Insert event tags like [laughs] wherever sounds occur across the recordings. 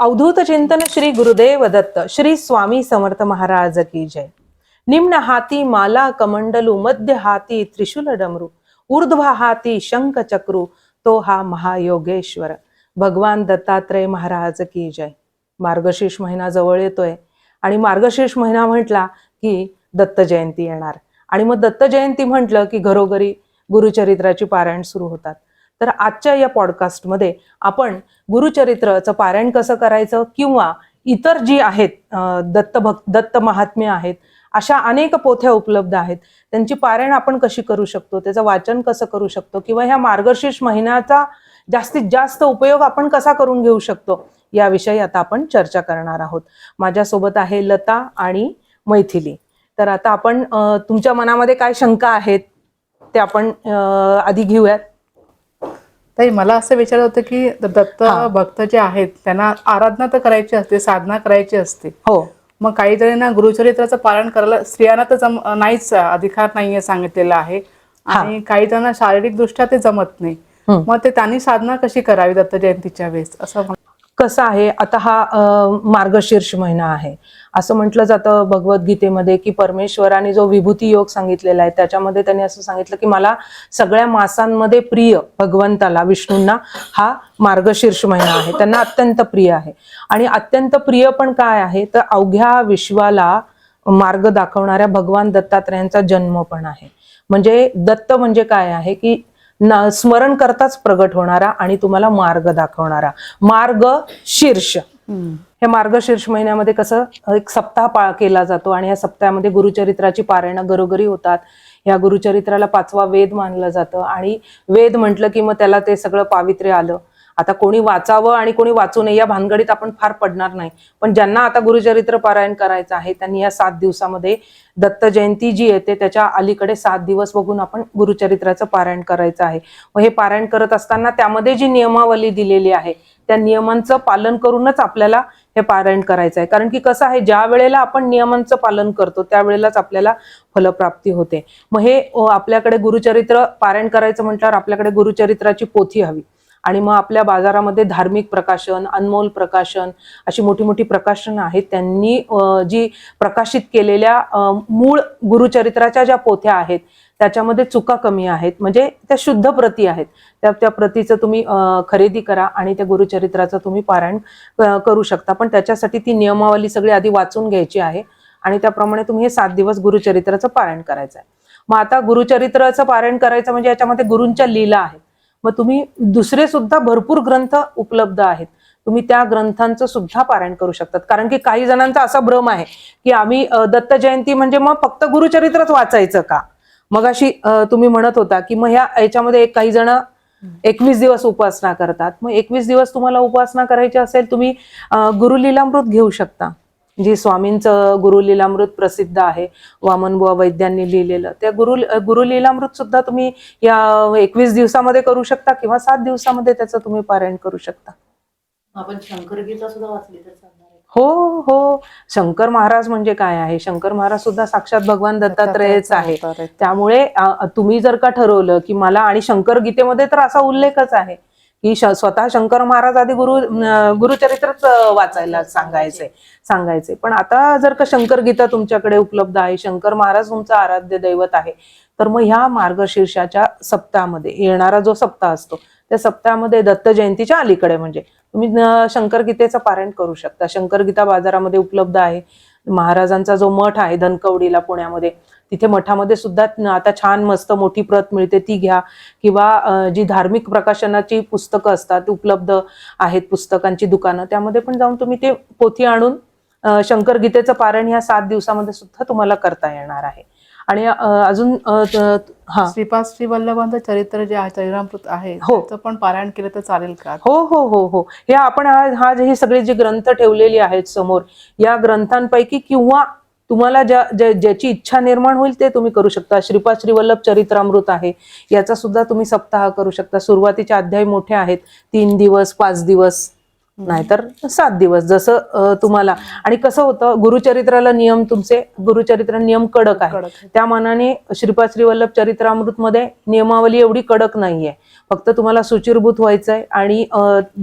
अवधूत चिंतन श्री गुरुदेव दत्त श्री स्वामी समर्थ महाराज की जय. निम्न हाती माला कमंडलू मध्य हाती त्रिशूल डमरू ऊर्ध्व हाती शंख चक्रू तो हा महायोगेश्वर. भगवान दत्तात्रय महाराज की जय. मार्गशीर्ष महिना जवळ येतोय आणि मार्गशीर्ष महिना म्हटला की दत्त जयंती येणार. आणि मग दत्त जयंती म्हटलं की घरोघरी गुरुचरित्राची पारायण सुरू होतात. तर आजच्या या पॉडकास्टमध्ये आपण गुरुचरित्रचं पारायण कसं करायचं किंवा इतर जी आहेत अं, दत्त भक्त दत्त महात्म्य आहेत अशा अनेक पोथ्या उपलब्ध आहेत. त्यांची पारायण आपण कशी करू शकतो त्याचं वाचन कसं करू शकतो किंवा ह्या मार्गशीर्ष महिन्याचा जास्तीत जास्त उपयोग आपण कसा करून घेऊ शकतो याविषयी आता आपण चर्चा करणार आहोत. माझ्यासोबत आहे लता आणि मैथिली. तर आता आपण तुमच्या मनामध्ये काय शंका आहेत ते आपण आधी घेऊयात. ताई मला असं विचारत होतं की दत्त. भक्त जे आहेत त्यांना आराधना तर करायची असते साधना करायची असते. हो. मग काही जणांना गुरुचरित्राचं पालन करायला स्त्रियांना तर जम नाहीच अधिकार नाहीये सांगितलेला आहे. आणि काही जणांना शारीरिक दृष्ट्या ते जमत नाही. मग ते त्यांनी साधना कशी करावी दत्त जयंतीच्या वेळेस? असं कसं आहे आता हा मार्गशीर्ष महिना आहे. असं म्हटलं जातं भगवद्गीतेमध्ये की परमेश्वराने जो विभूती योग सांगितलेला आहे त्याच्यामध्ये त्यांनी असं सांगितलं की मला सगळ्या मासांमध्ये प्रिय भगवंताला विष्णूंना हा मार्गशीर्ष महिना आहे. त्यांना अत्यंत प्रिय आहे. आणि अत्यंत प्रिय पण काय आहे? तर अवघ्या विश्वाला मार्ग दाखवणाऱ्या भगवान दत्तात्रयांचा जन्म पण आहे. म्हणजे दत्त म्हणजे काय आहे? की स्मरण करताच प्रगट होणारा आणि तुम्हाला मार्ग दाखवणारा. मार्ग शीर्ष हे मार्गशीर्ष महिन्यामध्ये कसं एक सप्ताह पाळ केला जातो आणि या सप्ताहामध्ये गुरुचरित्राची पारायणं घरोघरी होतात. या गुरुचरित्राला पाचवा वेद मानलं जातं आणि वेद म्हटलं की मग त्याला ते सगळं पावित्र्य आलं. आता कोणी वाचावं आणि कोणी वाचू नये या भानगडीत आपण फार पडणार नाही. पण ज्यांना आता गुरुचरित्र पारायण करायचं आहे त्यांनी या सात दिवसामध्ये दत्त जयंती जी येते त्याच्या अलीकडे सात दिवस बघून आपण गुरुचरित्राचं पारायण करायचं आहे. व हे पारायण करत असताना त्यामध्ये जी नियमावली दिलेली आहे त्या नियमांचं पालन करूनच आपल्याला हे पारायण करायचं आहे. कारण की कसं आहे ज्या वेळेला आपण नियमांचं पालन करतो त्यावेळेलाच आपल्याला फलप्राप्ती होते. मग हे आपल्याकडे गुरुचरित्र पारायण करायचं म्हटल्यावर आपल्याकडे गुरुचरित्राची पोथी हवी. आणि मग आपल्या बाजारामध्ये धार्मिक प्रकाशन अनमोल प्रकाशन अशी मोठी मोठी प्रकाशनं आहेत. त्यांनी जी प्रकाशित केलेल्या मूळ गुरुचरित्राच्या ज्या पोथ्या आहेत त्याच्यामध्ये चुका कमी आहेत म्हणजे त्या शुद्ध प्रती आहेत. त्या त्या प्रतीचं तुम्ही खरेदी करा आणि त्या गुरुचरित्राचं तुम्ही पारायण करू शकता. पण त्याच्यासाठी ती नियमावली सगळी आधी वाचून घ्यायची आहे आणि त्याप्रमाणे तुम्ही हे सात दिवस गुरुचरित्राचं पारायण करायचं आहे. मग आता गुरुचरित्राचं पारायण करायचं म्हणजे याच्यामध्ये गुरूंच्या लीला आहेत. मग तुम्ही दुसरे सुद्धा भरपूर ग्रंथ उपलब्ध आहेत. तुम्ही त्या ग्रंथांचं सुद्धा पारायण करू शकतात. कारण की काही जणांचा असा भ्रम आहे की आम्ही दत्त जयंती म्हणजे मग फक्त गुरुचरित्रच वाचायचं का? मग अशी तुम्ही म्हणत होता की मग ह्या याच्यामध्ये एक काही जण एकवीस दिवस उपासना करतात. मग एकवीस दिवस तुम्हाला उपासना करायची असेल तुम्ही गुरुलीलामृत घेऊ शकता. जी स्वामींचं गुरुलीलामृत प्रसिद्ध आहे वामनबुवा वैद्यांनी लिहिलेलं त्या गुरु गुरुलीलामृत सुद्धा तुम्ही या एकवीस दिवसामध्ये करू शकता किंवा सात दिवसामध्ये त्याचं तुम्ही पारायण करू शकता. आपण शंकरगीता सुद्धा वाचली तर हो हो. शंकर महाराज म्हणजे काय आहे? शंकर महाराज सुद्धा साक्षात भगवान दत्तात्रेयच आहे. त्यामुळे तुम्ही जर का ठरवलं की मला आणि शंकर गीतेमध्ये तर असा उल्लेखच आहे. ही स्वतः शंकर महाराज आधी गुरु गुरुचरित्रच वाचायला सांगायचे सांगायचे. पण आता जर का शंकर गीता तुमच्याकडे उपलब्ध आहे शंकर महाराज तुमचं आराध्य दैवत आहे तर मग ह्या मार्गशीर्षाच्या सप्ताहामध्ये येणारा जो सप्ताह असतो त्या सप्ताहामध्ये दत्त जयंतीच्या अलीकडे म्हणजे तुम्ही शंकर गीतेचं पारायण करू शकता. शंकर गीता बाजारामध्ये उपलब्ध आहे. महाराजांचा जो मठ आहे धनकवडीला पुण्यामध्ये तिथे मठामध्ये सुद्धा आता छान मस्त मोठी प्रत मिळते ती घ्या. किंवा जी धार्मिक प्रकाशनाची पुस्तकं असतात उपलब्ध आहेत पुस्तकांची दुकानं त्यामध्ये पण जाऊन तुम्ही ते पोथी आणून शंकर गीतेचं पारण ह्या सात दिवसामध्ये सुद्धा तुम्हाला करता येणार आहे. आणि अजून हा. श्रीपाद श्री वल्लभांचं चरित्र जे आहे चरित्रामृत आहे हो. पण पारायण केलं तर चालेल का? हो हो हो हो. हे आपण हा हा जे- हे सगळे जे ग्रंथ ठेवलेले आहेत समोर या ग्रंथांपैकी किंवा तुम्हाला ज्या ज्या- ज्याची इच्छा निर्माण होईल ते तुम्ही करू शकता. श्रीपाद श्रीवल्लभ चरित्रामृत आहे. याचा सुद्धा तुम्ही सप्ताह करू शकता. सुरुवातीचे अध्याय मोठे आहेत. तीन दिवस पाच दिवस नाहीतर सात दिवस जसं तुम्हाला. आणि कसं होतं गुरुचरित्राला नियम तुमचे गुरुचरित्र नियम कडक आहे. त्या मानाने श्रीपाद श्रीवल्लभ चरित्रामृत मध्ये नियमावली एवढी कडक नाहीये. फक्त तुम्हाला सुचिरभूत व्हायचंय आणि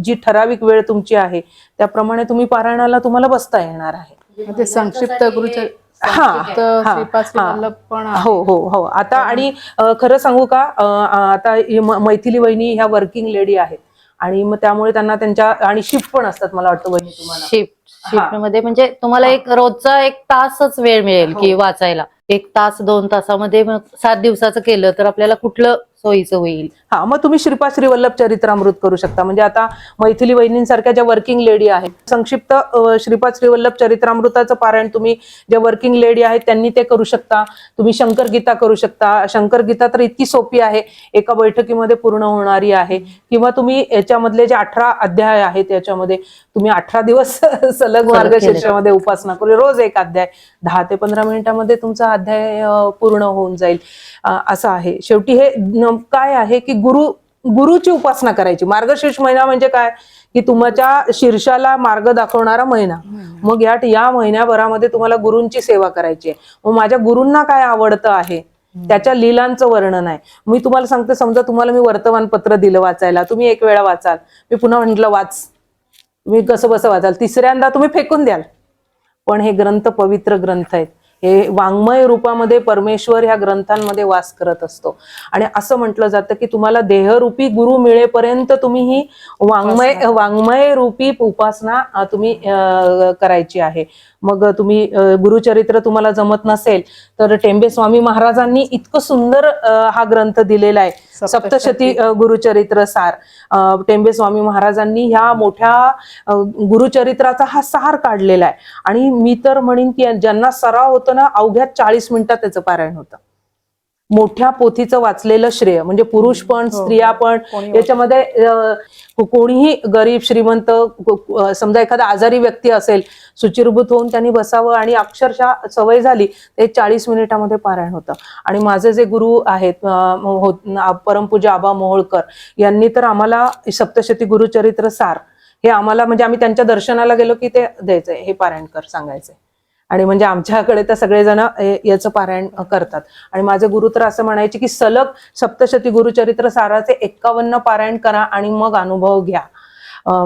जी ठराविक वेळ तुमची आहे त्याप्रमाणे तुम्ही पारायणाला तुम्हाला बसता येणार आहे. ते संक्षिप्त गुरुचर हा, संक्षिप्त हा, हा. वल्लभ पण आहे. हो हो हो. आता आणि खरं सांगू का आता मैथिली वहिनी ह्या वर्किंग लेडी आहेत. आणि मग त्यामुळे त्यांना त्यांच्या आणि शिफ्ट पण असतात मला वाटतं तुम्हाला. शिफ्ट शिफ्टमध्ये म्हणजे तुम्हाला एक रोजचा एक तासच वेळ मिळेल की वाचायला. एक तास दोन तासामध्ये मग सात दिवसाचं केलं तर आपल्याला कुठलं सोयीचं होईल? हा मग तुम्ही श्रीपाद श्री वल्लभ चरित्रामृत करू शकता. म्हणजे आता मैथिली वहिनींसारख्या ज्या वर्किंग लेडी आहेत संक्षिप्त अं, श्रीपाद श्री वल्लभ चरित्रामृताचं पारायण तुम्ही ज्या वर्किंग लेडी आहेत त्यांनी ते करू शकता. तुम्ही शंकर गीता करू शकता. शंकर गीता तर इतकी सोपी आहे. एका बैठकीमध्ये पूर्ण होणारी आहे. किंवा तुम्ही याच्यामधले जे अठरा अध्याय आहेत याच्यामध्ये तुम्ही अठरा दिवस [laughs] सलग मार्गशीर्षामध्ये उपासना करू. रोज एक अध्याय. दहा ते पंधरा मिनिटामध्ये तुमचा अध्याय अं, पूर्ण होऊन जाईल असं आहे. शेवटी हे काय आहे की गुरु गुरुची उपासना करायची. मार्गशीर्ष महिना म्हणजे काय? की तुमच्या शीर्षाला मार्ग दाखवणारा महिना. मग या या महिन्याभरामध्ये तुम्हाला गुरूंची सेवा करायची आहे. मग माझ्या गुरूंना काय आवडतं आहे? त्याच्या लिलांचं वर्णन आहे. मी तुम्हाला सांगते समजा तुम्हाला मी वर्तमानपत्र दिलं वाचायला. तुम्ही एक वेळा वाचाल. मी पुन्हा म्हटलं वाच. तुम्ही कसं बसं वाचाल? तिसऱ्यांदा तुम्ही फेकून द्याल. पण हे ग्रंथ पवित्र ग्रंथ आहेत. हे वाङ्मय रूपामध्ये परमेश्वर ह्या ग्रंथांमध्ये वास करत असतो. आणि असं म्हटलं जातं की तुम्हाला देहरूपी गुरु मिळेपर्यंत तुम्ही ही वाङ्मय वाङ्मय रूपी उपासना तुम्ही करायची आहे. मग तुम्ही गुरुचरित्र तुम्हाला जमत नसेल तर टेंबे स्वामी महाराजांनी इतकं सुंदर हा ग्रंथ दिलेला आहे. सप्तशती. गुरुचरित्र सार. टेंबे स्वामी महाराजांनी ह्या मोठ्या गुरुचरित्राचा हा सार काढलेला आहे. आणि मी तर म्हणेन की ज्यांना सराव होतो ना अवघ्या चाळीस मिनिटात त्याचं पारायण होतं. मोठ्या पोथीचं वाचलेलं श्रेय. म्हणजे पुरुष पण हो, स्त्रिया हो. पण याच्यामध्ये कोणीही गरीब श्रीमंत समजा एखादा आजारी व्यक्ती असेल सुचिरभूत होऊन त्यांनी बसावं आणि अक्षरशः सवय झाली ते चाळीस मिनिटामध्ये पारायण होतं. आणि माझे जे गुरु आहेत हो- परमपूज्य आबा मोहोळकर यांनी तर आम्हाला सप्तशती गुरुचरित्र सार. हे आम्हाला म्हणजे आम्ही त्यांच्या दर्शनाला गेलो की ते द्यायचंय हे पारायण कर सांगायचंय आणि म्हणजे आमच्याकडे तर सगळेजण याचं पारायण करतात. आणि माझे गुरु तर असं म्हणायचे की सलग सप्तशती गुरुचरित्र साराचे एक्कावन्न पारायण करा आणि मग अनुभव घ्या.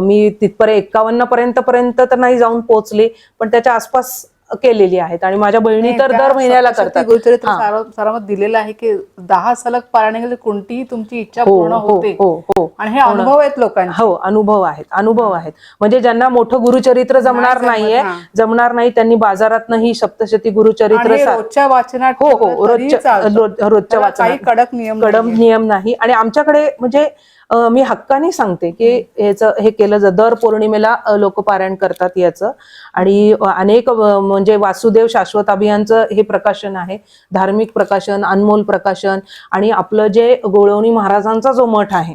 मी तिथपर्यंत एक्कावन्न पर्यंत पर्यंत तर नाही जाऊन पोहोचले पण त्याच्या आसपास केलेली आहेत. आणि माझ्या बहिणी तर दर महिन्याला करतात. गुरुचरित्र. सारा- सारामध्ये दिलेलं आहे की दहा सलग केले कोणतीही तुमची इच्छा हो पूर्ण हो होते. हो हो. आणि हे अनुभव आहेत लोकांचे. हो अनुभव आहेत अनुभव आहेत. म्हणजे ज्यांना मोठं गुरुचरित्र जमणार नाहीये. जमणार नाही त्यांनी बाजारातनं ही सप्तशती गुरुचरित्र रोजच्या वाचनात हो हो रोजच्या रोजच्या वाचनात. कडक नियम कडक. नियम नाही. आणि आमच्याकडे म्हणजे मी हक्काने सांगते की याचं हे केलं जातं दर पौर्णिमेला लोक पारायण करतात याचं. आणि अनेक म्हणजे वासुदेव शाश्वत अभियानचं हे प्रकाशन आहे. धार्मिक प्रकाशन अनमोल प्रकाशन आणि आपलं जे गोळवणी महाराजांचा जो मठ आहे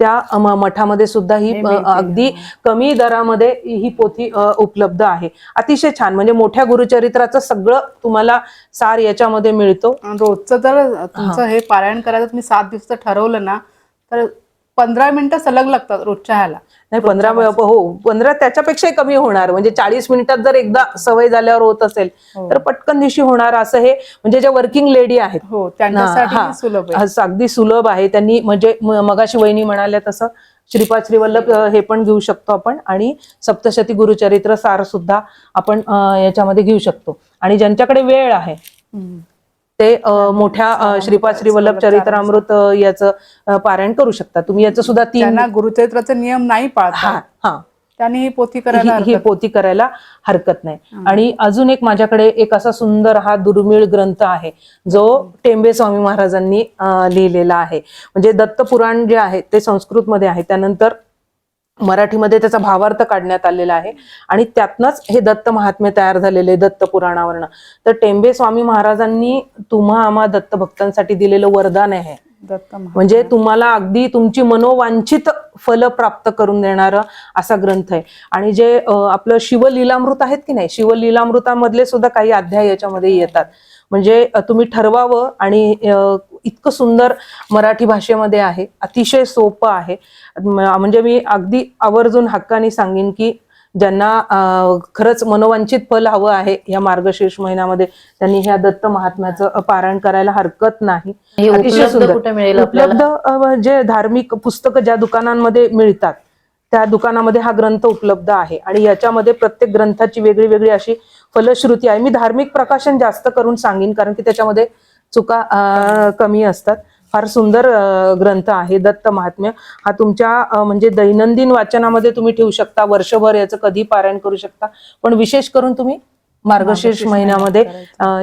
त्या मठामध्ये सुद्धा ही हे. अगदी कमी दरामध्ये ही पोथी उपलब्ध आहे. अतिशय छान म्हणजे मोठ्या गुरुचरित्राचं सगळं तुम्हाला सार याच्यामध्ये मिळतो. रोजचं जर तुमचं हे. पारायण करायचं तुम्ही सात दिवसाचं ठरवलं ना तर पंधरा मिनिटं सलग लागतात रोजच्या ह्याला. नाही पंधरा हो पंधरा त्याच्यापेक्षाही कमी होणार. म्हणजे चाळीस मिनिटात जर एकदा सवय झाल्यावर होत असेल हो. तर पटकन दिवशी होणार असं हे म्हणजे ज्या वर्किंग लेडी आहेत. हो असं अगदी सुलभ आहे. त्यांनी म्हणजे मगाशी वहिनी म्हणाल्या तसं श्रीपाद श्रीवल्लभ हे पण घेऊ शकतो आपण. आणि सप्तशती गुरुचरित्र सार सुद्धा आपण याच्यामध्ये घेऊ शकतो. आणि ज्यांच्याकडे वेळ आहे. ते मोठ्या श्रीपाद श्रीवल्लभ चरित्रामृत याचं पारायण करू शकता. तुम्ही याचं सुद्धा तीन गुरुचरित्राचे नियम नाही पाळतात हा त्यांनी ही पोथी करायला ही- हरकत पोथी करायला हरकत नाही. आणि अजून एक माझ्याकडे एक असा सुंदर हा दुर्मिळ ग्रंथ आहे जो टेंबे स्वामी महाराजांनी लिहिलेला आहे. म्हणजे दत्त पुराण जे आहे ते संस्कृतमध्ये आहे. त्यानंतर मराठीमध्ये त्याचा भावार्थ काढण्यात आलेला आहे. आणि त्यातनंच हे दत्त महात्म्य तयार झालेले दत्त पुराणावरनं. तर टेंबे स्वामी महाराजांनी तुम्हा आम्हा दत्त भक्तांसाठी दिलेलं वरदान आहे. दत्त महा- म्हणजे तुम्हाला अगदी तुमची मनोवांछित फल प्राप्त करून देणारा असा ग्रंथ आहे. आणि जे आपलं शिवलीलामृत आहेत की नाही? शिवलीलामृतामधले सुद्धा काही अध्याय याच्यामध्ये येतात. म्हणजे तुम्ही ठरवावं आणि इतकं सुंदर मराठी भाषेमध्ये आहे अतिशय सोपं आहे. म्हणजे मी अगदी आवर्जून हक्काने सांगेन की ज्यांना खरंच मनोवांछित फल हवं आहे या मार्गशीर्ष महिन्यामध्ये त्यांनी ह्या दत्त महात्म्याचं पारायण करायला हरकत नाही. अतिशय सुंदर. कुठे मिळेल उपलब्ध जे धार्मिक पुस्तकं ज्या दुकानांमध्ये मिळतात त्या दुकानामध्ये हा ग्रंथ उपलब्ध आहे. आणि याच्यामध्ये प्रत्येक ग्रंथाची वेगळी वेगळी अशी फलश्रुती आहे. मी धार्मिक प्रकाशन जास्त करून सांगेन कारण की त्याच्यामध्ये चुका कमी असतात. फार सुंदर ग्रंथ आहे दत्त महात्म्य. हा तुमच्या म्हणजे दैनंदिन वाचनामध्ये तुम्ही ठेवू शकता. वर्षभर याचं कधी पारायण करू शकता. पण विशेष करून तुम्ही मार्गशीर्ष महिन्यामध्ये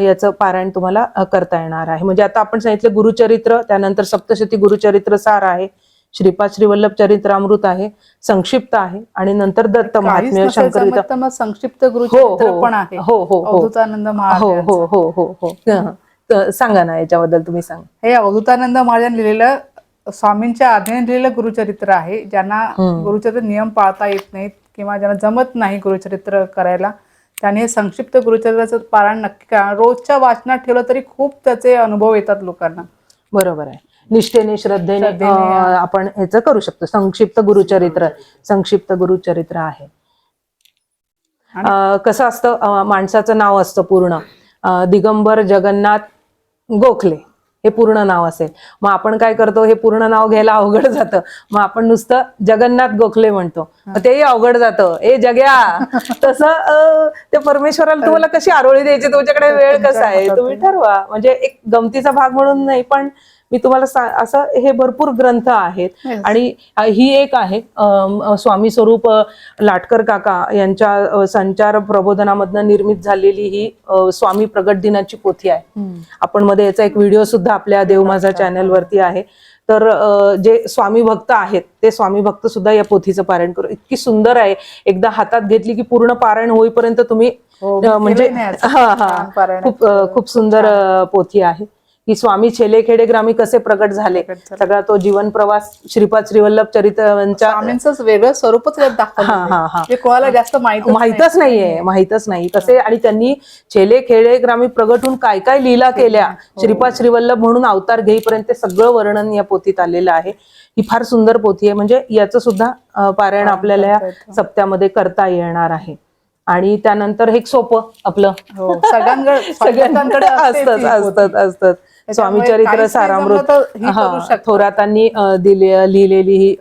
याचं पारायण तुम्हाला करता येणार आहे. म्हणजे आता आपण सांगितलं गुरुचरित्र त्यानंतर सप्तशती गुरुचरित्र सार आहे. श्रीपाद श्रीवल्लभ चरित्रामृत आहे. संक्षिप्त आहे. आणि नंतर दत्त महात्म्य शंकर संक्षिप्त हो गुरुचरित्र हो पण आहे. हो हो हो. हो हो हो हो हो. हं. तर सांगा ना याच्याबद्दल तुम्ही सांगा. हे अवधूतानंद महाराजांनी लिहिलेलं स्वामींच्या आज्ञेने लिहिलेलं गुरुचरित्र आहे. ज्यांना. गुरुचरित्र नियम पाळता येत नाहीत किंवा ज्यांना जमत नाही गुरुचरित्र करायला त्याने हे संक्षिप्त गुरुचरित्राचं पारायण नक्की करा. रोजच्या वाचनात ठेवलं तरी खूप त्याचे अनुभव येतात लोकांना. बरोबर आहे. निष्ठेने श्रद्धेने आपण ह्याचं करू शकतो. संक्षिप्त गुरुचरित्र संक्षिप्त गुरुचरित्र आहे. कसं असतं? माणसाचं नाव असतं पूर्ण. दिगंबर जगन्नाथ गोखले. हे पूर्ण नाव असेल. मग आपण काय करतो? हे पूर्ण नाव घ्यायला अवघड जातं. मग आपण नुसतं जगन्नाथ गोखले म्हणतो. तेही अवघड जातं. ए जग्या! तसं ते परमेश्वराला तुम्हाला कशी आरोळी द्यायची? तुमच्याकडे वेळ कसा आहे? तुम्ही ठरवा. म्हणजे एक गमतीचा भाग म्हणून नाही पण मी तुम्हाला असं हे भरपूर ग्रंथ आहेत. आणि ही एक आहे स्वामी स्वरूप लाटकर काका यांच्या संचार प्रबोधनामधनं निर्मित झालेली ही स्वामी प्रगट दिनाची पोथी आहे. आपण मध्ये याचा एक व्हिडिओ सुद्धा आपल्या देव माझा चॅनल वरती आहे. तर जे स्वामी भक्त आहेत ते स्वामी भक्त सुद्धा या पोथीचं पारायण करू. इतकी सुंदर आहे. एकदा हातात घेतली की पूर्ण पारायण होईपर्यंत तुम्ही हो, म्हणजे. खूप खूप सुंदर पोथी आहे. की स्वामी छेलेखेडे ग्रामी कसे प्रगट झाले. सगळा तो जीवन प्रवास श्रीपाद श्रीवल्लभ चरित्रांच्या वेगळं स्वरूपच हा, हा, हा. दाखवलं जे कोणाला जास्त माहीत माहीतच नाहीये माहीतच नाही. कसे आणि त्यांनी छेले खेळे ग्रामी प्रगटून काय काय लीला केल्या? श्रीपाद श्रीवल्लभ म्हणून अवतार घेईपर्यंत ते सगळं वर्णन या पोथीत आलेलं आहे. ही फार सुंदर पोथी आहे. म्हणजे याचं सुद्धा पारायण आपल्याला या. सप्त्यामध्ये करता येणार आहे. आणि त्यानंतर हे सोपं आपलं. हो सगळ्यांकडे [laughs] सगळ्यांकडे असते असतात असतात. असतात स्वामी चरित्र सारामृत. थोरातांनी लिहिलेली ही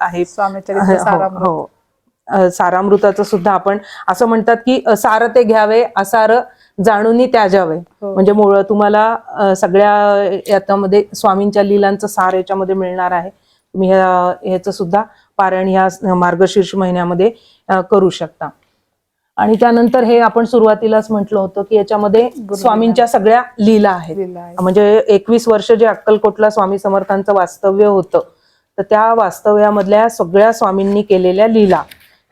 आहे स्वामी चरित्र हो, सारामृत. हो. सारामृताचं सुद्धा आपण असं म्हणतात की सार ते घ्यावे असार जाणूनही त्याजावे हो. म्हणजे मुळ तुम्हाला सगळ्या याच्यामध्ये स्वामींच्या लीलांचं सार याच्यामध्ये मिळणार आहे तुम्ही ह्या- ह्याचं सुद्धा पारायण ह्या मार्गशीर्ष महिन्यामध्ये करू शकता आणि त्यानंतर हे आपण सुरुवातीलाच म्हटलं होतं की याच्यामध्ये स्वामींच्या सगळ्या लीला आहेत. म्हणजे एकवीस वर्ष जे अक्कलकोटला स्वामी समर्थांचं वास्तव्य होतं तर त्या वास्तव्यामधल्या सगळ्या स्वामींनी केलेल्या लीला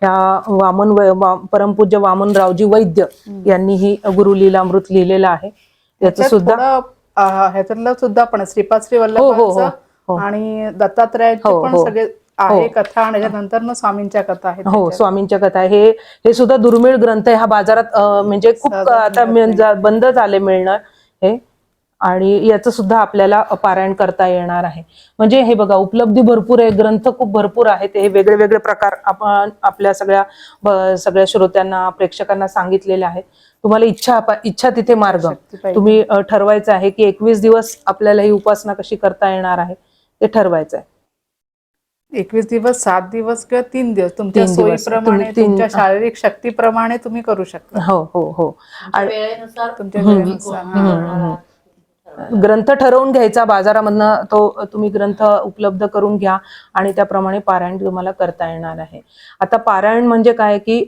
ह्या वामन परमपूज्य वामनरावजी वैद्य यांनी ही गुरु लीलामृत लिहिलेलं आहे याचं सुद्धा ह्याच्यातलं सुद्धा पण श्रीपाद श्री हो, हो, वल्लभांचं हो. आणि दत्तात्रयाचे हो, पण हो. सगळे आहे कथा आणि त्याच्यानंतर ना स्वामींच्या कथा आहेत हो. स्वामींच्या कथा हे हे सुद्धा दुर्मिळ ग्रंथ आहे. हा बाजारात म्हणजे खूप आता बंद झाले मिळणं हे. आणि याचं सुद्धा आपल्याला पारायण करता येणार आहे. म्हणजे हे बघा उपलब्धी भरपूर आहे. ग्रंथ खूप भरपूर आहेत. हे वेगळे वेगळे प्रकार आपण आपल्या सगळ्या सगळ्या श्रोत्यांना प्रेक्षकांना सांगितलेले आहेत. तुम्हाला इच्छा इच्छा तिथे मार्ग. तुम्ही ठरवायचं आहे की एकवीस दिवस आपल्याला ही उपासना कशी करता येणार आहे ते ठरवायचं आहे. एकवीस दिवस सात दिवस किंवा तीन दिवस तुमच्या तीन दिवस. सोयीप्रमाणे तुम्ही तीन- तुमच्या शारीरिक शक्तीप्रमाणे तुम्ही करू शकता हो हो हो वेळेनुसार तुमच्या हम्म. वेळेनुसार. ग्रंथ ठरवून घ्यायचा बाजारामधनं तो तुम्ही ग्रंथ उपलब्ध करून घ्या आणि त्याप्रमाणे पारायण तुम्हाला करता येणार आहे आता पारायण म्हणजे काय की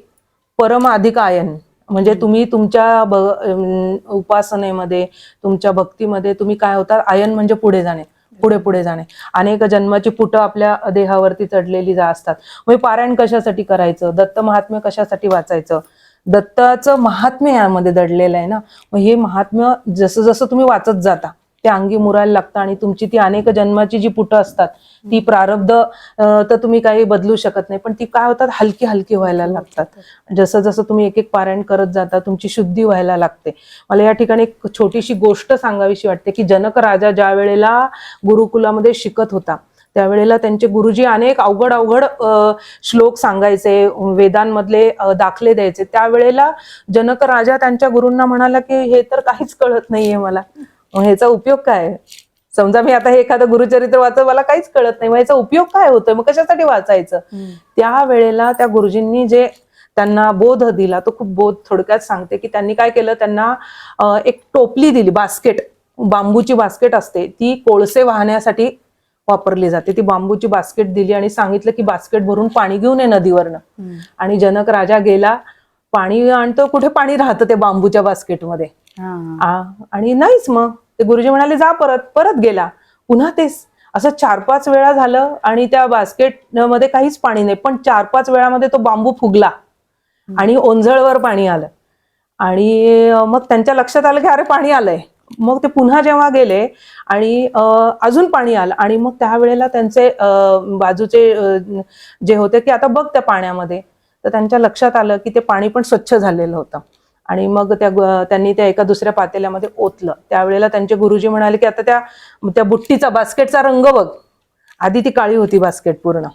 परम अधिक आयन म्हणजे तुम्ही तुमच्या ब- अं, उपासनेमध्ये तुमच्या भक्तीमध्ये तुम्ही काय होता आयन म्हणजे पुढे जाणे पुढे पुढे जाणे. अनेक जन्माची पुटं आपल्या देहावरती चढलेली जा असतात. मग पारायण कशासाठी करायचं? दत्त महात्म्य कशासाठी वाचायचं? दत्ताचं महात्म्य यामध्ये दडलेलं आहे ना? मग हे महात्म्य जसं जसं तुम्ही वाचत जाता ते अंगी मुरायला लागतं आणि तुमची ती अनेक जन्माची जी पुटं असतात ती प्रारब्ध तर तुम्ही काही बदलू शकत नाही. पण ती काय होतात? हलकी हलकी व्हायला लागतात. जसं जसं तुम्ही एक एक पारायण करत जाता तुमची शुद्धी व्हायला लागते. मला या ठिकाणी एक छोटीशी गोष्ट सांगावीशी वाटते की जनक राजा ज्या वेळेला गुरुकुलामध्ये शिकत होता त्यावेळेला त्यांचे गुरुजी अनेक अवघड अवघड श्लोक सांगायचे वेदांमधले दाखले द्यायचे. त्यावेळेला जनक राजा त्यांच्या गुरूंना म्हणाला की हे तर काहीच कळत नाहीये मला. मग ह्याचा उपयोग काय? समजा मी आता हे एखादं गुरुचरित्र वाचत मला काहीच कळत नाही. मग याचा उपयोग काय होतोय? मग कशासाठी वाचायचं? त्या वेळेला त्या गुरुजींनी जे त्यांना बोध दिला तो खूप बोध थोडक्यात सांगते की त्यांनी काय केलं? त्यांना एक टोपली दिली बास्केट. बांबूची बास्केट असते. ती कोळसे वाहण्यासाठी वापरली जाते. ती बांबूची बास्केट दिली आणि सांगितलं की बास्केट भरून पाणी घेऊन ये नदीवरनं. आणि जनक राजा गेला. पाणी आणतो. कुठे पाणी राहतं ते बांबूच्या बास्केटमध्ये? आणि नाहीच मग. ते गुरुजी म्हणाले जा परत परत गेला. पुन्हा तेच असं चार पाच वेळा झालं आणि त्या बास्केटमध्ये काहीच पाणी नाही पण चार पाच वेळामध्ये तो बांबू फुगला आणि ओंझळवर पाणी आलं. आणि मग त्यांच्या लक्षात आलं की अरे पाणी आलंय. मग ते पुन्हा जेव्हा गेले आणि अजून पाणी आलं आणि मग त्यावेळेला त्यांचे बाजूचे जे होते की आता बघ त्या पाण्यामध्ये तर त्यांच्या लक्षात आलं की ते पाणी पण स्वच्छ झालेलं होतं. आणि मग त्या त्यांनी त्या एका दुसऱ्या पातेल्यामध्ये ओतलं. त्यावेळेला त्यांचे गुरुजी म्हणाले की आता त्या त्या बुट्टीचा बास्केटचा रंग बघ. आधी ती काळी होती बास्केट पूर्ण.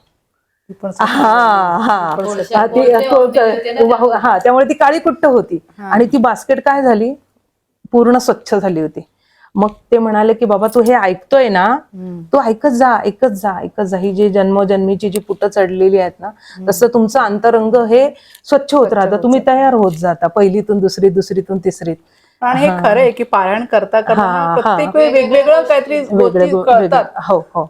हा हा. त्यामुळे ती काळी कुट्ट होती. आणि ती बास्केट काय झाली? पूर्ण स्वच्छ झाली होती. मग ते म्हणाले की बाबा तू हे ऐकतोय ना तू ऐकत जा ऐकत जा ऐकत जा. ही जी जन्मजन्मीची जी पुटं चढलेली आहेत ना तसं तुमचं अंतरंग हे स्वच्छ होत राहतं. तुम्ही तयार होत जाता. पहिलीतून दुसरी दुसरीतून तिसरीत. आणि हे खरं आहे की पारायण करता करता. प्रत्येक वेळी वेगवेगळं काहीतरी गोष्टी कळतात. हो हो.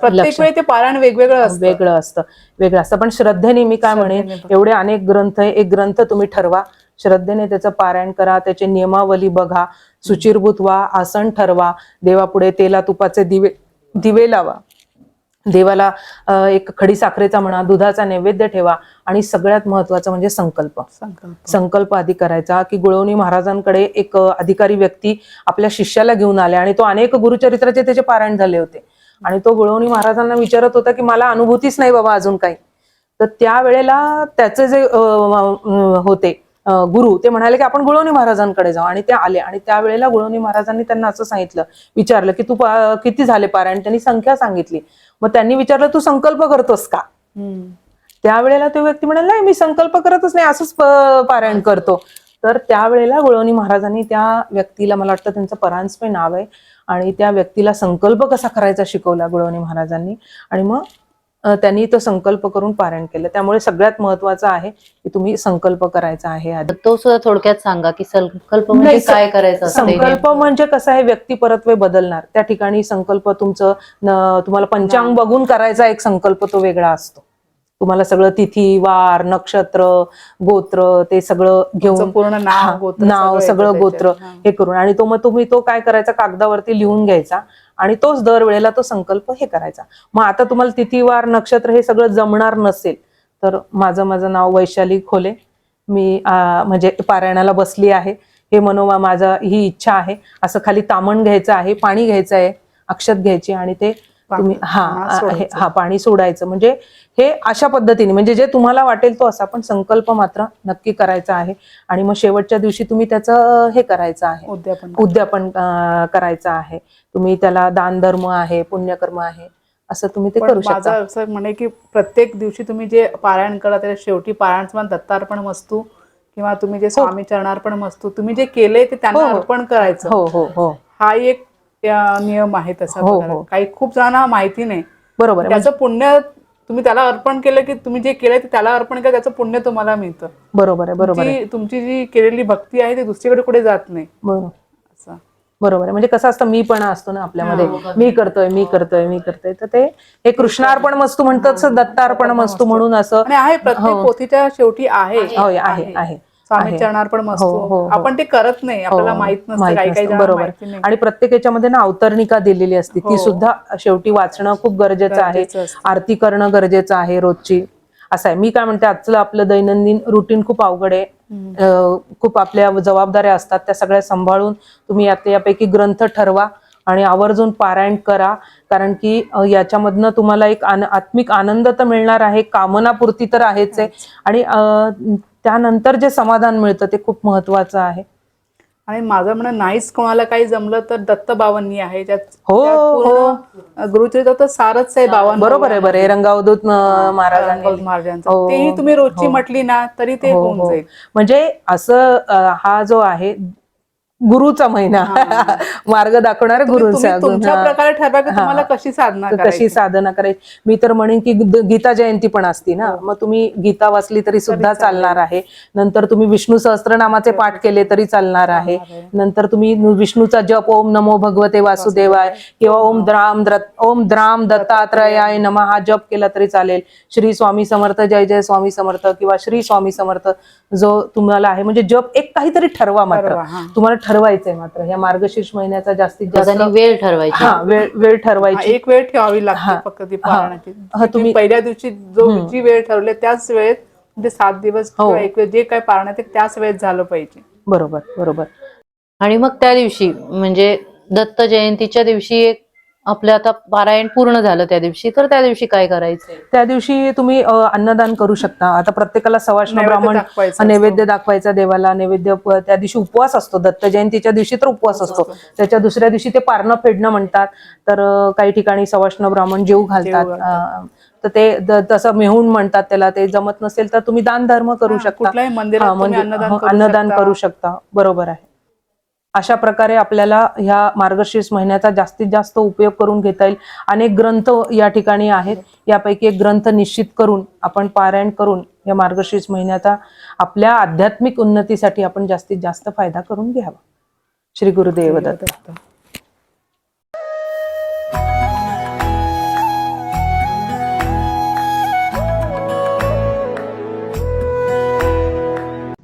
प्रत्येक वेळी ते पारायण वेगवेगळं असतं. वेगळं असतं. वेगळं असतं. पण श्रद्धेने मी काय म्हणेन एवढे अनेक ग्रंथ आहे. एक ग्रंथ तुम्ही ठरवा. श्रद्धेने त्याचं पारायण करा. त्याची नियमावली बघा. सुचिरभूत व्हा आसन ठरवा. देवापुढे तेला तुपाचे दिवे दिवे लावा. देवाला एक खडी साखरेचा म्हणा दुधाचा नैवेद्य ठेवा आणि सगळ्यात महत्वाचं म्हणजे संकल्प. संकल्प. संकल्प आधी करायचा की गुळवणी महाराजांकडे एक अधिकारी व्यक्ती आपल्या शिष्याला घेऊन आले आणि तो अनेक गुरुचरित्राचे त्याचे पारायण झाले होते. आणि तो गुळवणी महाराजांना विचारत होता की मला अनुभूतीच नाही बाबा अजून काही. तर त्या वेळेला त्याचे जे होते गुरु ते म्हणाले की आपण गुळवणी महाराजांकडे जाऊ. आणि ते आले आणि त्यावेळेला गुळवणी महाराजांनी त्यांना असं सांगितलं विचारलं की तू किती झाले पारायण त्यांनी संख्या सांगितली. मग त्यांनी विचारलं तू संकल्प करतोस का? हम्म. त्यावेळेला तो व्यक्ती म्हणाला नाही मी संकल्प करतच नाही असंच पारायण करतो. तर त्यावेळेला गुळवणी महाराजांनी त्या व्यक्तीला मला वाटतं त्यांचं परांजपे नाव आहे आणि त्या व्यक्तीला संकल्प कसा करायचा शिकवला गुळवणी महाराजांनी. आणि मग त्यांनी तो संकल्प करून पारायण केलं. त्यामुळे सगळ्यात महत्वाचं आहे की तुम्ही संकल्प करायचा आहे आधी. तो सुद्धा थोडक्यात सांगा की संकल्प म्हणजे काय करायचं संकल्प म्हणजे कसं आहे व्यक्ती परत्वे बदलणार. त्या ठिकाणी संकल्प तुमचं तुम्हाला पंचांग बघून करायचा एक संकल्प तो वेगळा असतो. तुम्हाला सगळं तिथी वार नक्षत्र गोत्र ते सगळं घेऊन पूर्ण नाव, गोत्र नाव सगळं गोत्र. हा. करून. आणि तो मग तुम्ही तो काय करायचा? कागदावरती लिहून घ्यायचा आणि तोच दरवेळेला तो संकल्प हे करायचा. मग आता तुम्हाला तिथी वार नक्षत्र हे सगळं जमणार नसेल तर माझं माझं नाव वैशाली खोले. मी म्हणजे पारायणाला बसली आहे. हे मनोमा माझा ही इच्छा आहे. असं खाली तामण घ्यायचं आहे पाणी घ्यायचं आहे अक्षत घ्यायची आणि ते तुम्ही हा हा, हे-. हा पाणी सोडायचं. म्हणजे हे अशा पद्धतीने म्हणजे जे तुम्हाला वाटेल तो असा पण संकल्प मात्र नक्की करायचा आहे. आणि मग शेवटच्या दिवशी तुम्ही त्याचं हे करायचं आहे. उद्यापन. उद्यापन अं, करायचं आहे. तुम्ही त्याला दान धर्म आहे पुण्यकर्म आहे असं तुम्ही ते पण करू माझं शकता. असं म्हणे की प्रत्येक दिवशी तुम्ही जे पारायण करा त्याच्या शेवटी पारायण समान दत्तार्पण मस्तू किंवा तुम्ही जे स्वामी चरणार्पण मस्तू तुम्ही जे केले ते त्यांना हो, हो. अर्पण करायचं. हो हो हो. हा एक अं, नियम आहे तसा हो. हो. काही खूप जणांना माहिती नाही. बरोबर. आहे त्याचं पुण्य तुम्ही त्याला अर्पण केलं की तुम्ही जे केलंय ते त्याला अर्पण केलं त्याचं पुण्य तुम्हाला मिळतं. बरोबर आहे बरोबर आहे. तुमची तुमची जी केलेली भक्ती आहे ती दुसरीकडे कुठे जात नाही. बरोबर. असं. बरोबर आहे. म्हणजे कसं असतं मी पण असतो ना आपल्यामध्ये. मी करतोय मी करतोय मी करतोय. तर ते हे कृष्णार्पण मस्तू म्हणतात दत्तार्पण मस्तू म्हणून असं. आणि आहे प्रत्येक पोथीच्या शेवटी आहे. होय आहे. आहे. स्वामी आहे. चरणार्पण हो, हो, मस्तू हो. आपण ते करत नाही. आपल्याला माहीत नसतं बरोबर. आणि प्रत्येक याच्यामध्ये ना अवतरणिका दिलेली असते. ती. सुद्धा शेवटी वाचणं खूप गरजेचं आहे. आरती करणं गरजेचं आहे रोजची. असं आहे. मी काय म्हणते आजचं आपलं दैनंदिन रुटीन खूप अवघड आहे. खूप आपल्या जबाबदाऱ्या असतात. त्या सगळ्या सांभाळून तुम्ही यात यापैकी ग्रंथ ठरवा आणि आवर्जून पारायण करा. कारण की याच्यामधनं तुम्हाला एक आत्मिक आनंद तर मिळणार आहे. कामनापूर्ती तर आहेच आहे. आणि त्यानंतर जे समाधान मिळतं ते खूप महत्वाचं आहे. आणि माझं म्हणणं नाहीच कोणाला काही जमलं तर दत्त बाबांनी आहे. हो, पूर्ण गुरुचरित्र तर सारच आहे बावन बरोबर आहे बरं रंगावधूत महाराजांनी. महाराजांचं. हो, तेही तुम्ही रोजची हो. म्हटली ना तरी ते हो, होऊन हो. जाईल. म्हणजे असं हा जो आहे गुरुचा महिना. मार्ग दाखवणारा गुरुचा. हा. प्रकारे ठरवा की हा. तुम्हाला कशी साधना कशी साधना करायची? मी तर म्हणेन की गीता जयंती पण असती ना. मग तुम्ही गीता वाचली तरी सुद्धा चालणार आहे. नंतर तुम्ही विष्णू सहस्त्रनामाचे पाठ केले तरी चालणार आहे. नंतर तुम्ही विष्णूचा जप ओम नमो भगवते वासुदेवाय किंवा ओम द्राम द्र- ओम द्राम दत्तात्रयाय नम. हा जप केला तरी चालेल. श्री स्वामी समर्थ जय जय स्वामी समर्थ किंवा श्री स्वामी समर्थ जो तुम्हाला आहे. म्हणजे जप एक काहीतरी ठरवा मात्र. हा. तुम्हाला ठरवायचंय मात्र. या मार्गशीर्ष महिन्याचा जास्तीत जास्त वेळ ठरवायची. हा वेळ वेळ हा, ठरवायची. एक वेळ ठेवावी लागते हा. फक्त ती हा, ती तुम्ही- पहिल्या दिवशी जो जी वेळ ठरवली त्याच वेळेत म्हणजे सात दिवस हो. किंवा एक वेळ जे काय पारायण आहे ते त्याच वेळेत झालं पाहिजे. बरोबर बरोबर. आणि मग त्या दिवशी म्हणजे दत्त जयंतीच्या दिवशी एक आपलं आता पारायण पूर्ण झालं त्या दिवशी तर त्या दिवशी काय करायचं? त्या दिवशी तुम्ही अ, अन्नदान करू शकता. आता प्रत्येकाला सवाष्ण नैवेद्य ब्राह्मण दाखवायचा. नैवेद्य दाखवायचा देवाला नैवेद्य प- त्या दिवशी उपवास असतो. दत्त जयंतीच्या दिवशी तर उपवास असतो. त्याच्या दुसऱ्या दिवशी ते पारणं फेडणं म्हणतात. तर अ, काही ठिकाणी सवाष्ण ब्राह्मण जेव घालतात. अ, तर ते द- तसं मेहून म्हणतात त्याला. ते जमत नसेल तर तुम्ही दान धर्म करू शकता. कुठल्याही मंदिरात हा, तुम्ही मंदिर- अन्नदान हो, करू अन्नदान शकता. करू शकता. बरोबर आहे. अशा प्रकारे आपल्याला ह्या मार्गशीर्ष महिन्याचा जास्तीत जास्त उपयोग करून घेता येईल. अनेक ग्रंथ या ठिकाणी आहेत. यापैकी एक ग्रंथ निश्चित करून आपण पारायण करून या मार्गशीर्ष महिन्याचा आपल्या आध्यात्मिक उन्नतीसाठी आपण जास्तीत जास्त फायदा करून घ्यावा. श्री गुरुदेव दत्त.